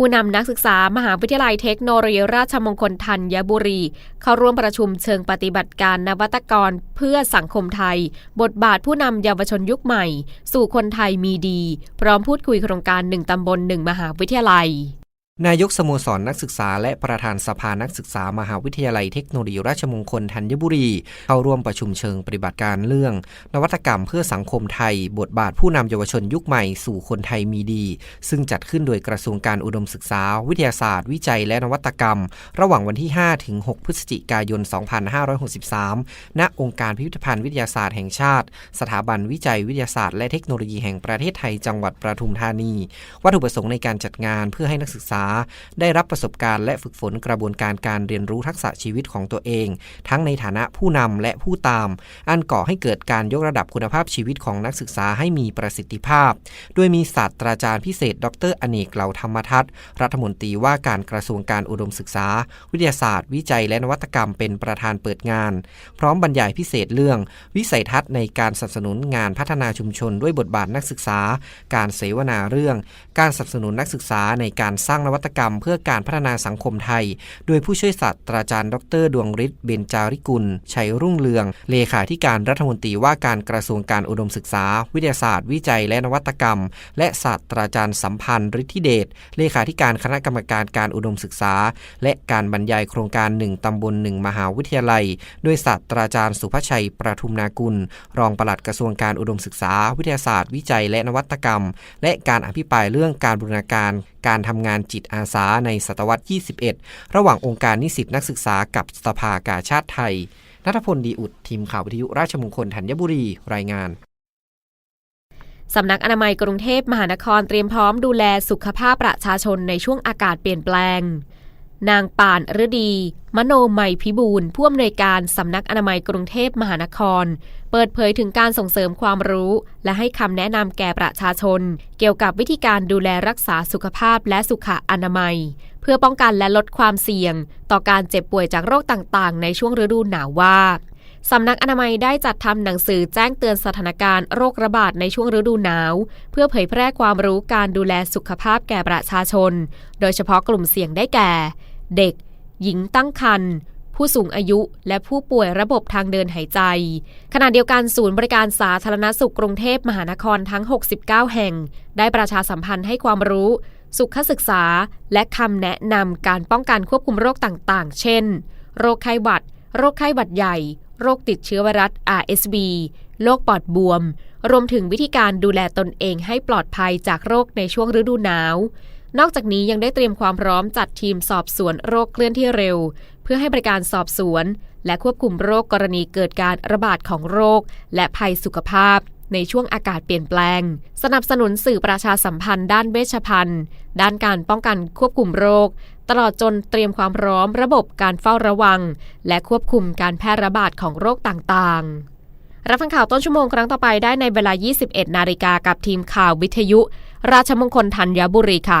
ผู้นำนักศึกษามหาวิทยาลัยเทคโนโลยีราชมงคลธัญบุรี เข้าร่วมประชุมเชิงปฏิบัติการนวัตกรเพื่อสังคมไทย บทบาทผู้นำเยาวชนยุคใหม่ สู่คนไทยมีดี พร้อมพูดคุยโครงการหนึ่งตำบลหนึ่งมหาวิทยาลัย นายกสโมสรนักศึกษา และประธานสภานักศึกษามหาวิทยาลัยเทคโนโลยีราชมงคลธัญบุรี เข้าร่วมประชุมเชิงปฏิบัติการเรื่อง นวัตกรรมเพื่อสังคมไทย บทบาทผู้นำเยาวชนยุคใหม่สู่คนไทยมีดี ซึ่งจัดขึ้นโดยกระทรวงการอุดมศึกษา วิทยาศาสตร์ วิจัยและนวัตกรรม ระหว่างวันที่ 5 ถึง 6 พฤศจิกายน 2563 ณ องค์การพิพิธภัณฑ์วิทยาศาสตร์แห่งชาติ สถาบันวิจัยวิทยาศาสตร์และเทคโนโลยีแห่งประเทศไทยจังหวัดปทุมธานี วัตถุประสงค์ในการจัดงานเพื่อให้นักศึกษาได้รับประสบการณ์และฝึกฝนกระบวนการการเรียนรู้ทักษะชีวิตของตัวเอง ทั้งในฐานะผู้นำและผู้ตาม อันก่อให้เกิดการยกระดับคุณภาพชีวิตของนักศึกษาให้มีประสิทธิภาพ โดยมีศาสตราจารย์พิเศษ ดรอเนกเหล่าธรรมทัศน์รัฐมนตรีว่าการกระทรวงการอุดมศึกษา วิทยาศาสตร์ วิจัยและนวัตกรรมเป็นประธานเปิดงาน พร้อมบรรยายพิเศษเรื่อง วิสัยทัศน์ในการสนับสนุนงานพัฒนาชุมชนด้วยบทบาทนักศึกษา การเสวนาเรื่อง การสนับสนุนนักศึกษาในการสร้างนวัวัตกรรมเพื่อการพัฒนาสังคมไทย โดยผู้ช่วยศาสตราจารย์ ดร ดวงฤทธิ์เบญจาริกุล ชัยรุ่งเรือง เลขาธิการรัฐมนตรีว่าการกระทรวงการอุดมศึกษา วิทยาศาสตร์ วิจัยและนวัตกรรม และศาสตราจารย์สัมพันธ์ฤทธิเดช เลขาธิการคณะกรรมการการอุดมศึกษา และการบรรยายโครงการหนึ่งตำบลหนึ่งมหาวิทยาลัย โดยศาสตราจารย์สุภชัย ประทุมนากุล รองปลัดกระทรวงการอุดมศึกษา วิทยาศาสตร์ วิจัย และนวัตกรรม และการอภิปรายเรื่องการบูรณาการการทำงานจิตอาสาในศตวรรษ 21 ระหว่างองค์การนิสิตนักศึกษากับสภากาชาติไทยนัทพลดีอุดทีมข่าววิทยุราชมงคลธัญบุรีรายงานสำนักอนามัยกรุงเทพมหานครเตรียมพร้อมดูแลสุขภาพประชาชนในช่วงอากาศเปลี่ยนแปลง นางป่านฤดี มโนไมยพิบูลผู้อำนวยการสำนักอนามัยกรุงเทพมหานคร เปิดเผยถึงการส่งเสริมความรู้ และให้คำแนะนำแก่ประชาชน เกี่ยวกับวิธีการดูแลรักษาสุขภาพและสุขอนามัย เพื่อป้องกันและลดความเสี่ยง ต่อการเจ็บป่วยจากโรคต่างๆ ในช่วงฤดูหนาวว่าสำนักอนามัยได้จัดทำหนังสือแจ้งเตือนสถานการณ์โรคระบาดในช่วงฤดูหนาว เพื่อเผยแพร่ความรู้การดูแลสุขภาพแก่ประชาชน โดยเฉพาะกลุ่มเสี่ยงได้แก่ เด็ก หญิงตั้งครรภ์ผู้สูงอายุ และผู้ป่วยระบบทางเดินหายใจ ขณะเดียวกันศูนย์บริการสาธารณสุขกรุงเทพมหานครทั้ง 69 แห่ง ได้ประชาสัมพันธ์ให้ความรู้ สุขศึกษา และคำแนะนำการป้องกันควบคุมโรคต่างๆ เช่น โรคไข้หวัด โรคไข้หวัดใหญ่ โรคติดเชื้อไวรัส RSV โรคปอดบวม รวมถึงวิธีการดูแลตนเองให้ปลอดภัยจากโรคในช่วงฤดูหนาว นอกจากนี้ยังได้เตรียมความพร้อมจัดทีมสอบสวนโรคเคลื่อนที่เร็ว เพื่อให้บริการสอบสวน และควบคุมโรคกรณีเกิดการระบาดของโรค และภัยสุขภาพ ในช่วงอากาศเปลี่ยนแปลง สนับสนุนสื่อประชาสัมพันธ์ด้านเวชภัณฑ์ ด้านการป้องกันควบคุมโรค ตลอดจนเตรียมความพร้อมระบบการเฝ้าระวัง และควบคุมการแพร่ระบาดของโรคต่างๆรับฟังข่าวต้นชั่วโมงครั้งต่อไปได้ในเวลา 21 นาฬิกากับทีมข่าววิทยุ ราชมงคลธัญบุรีค่ะ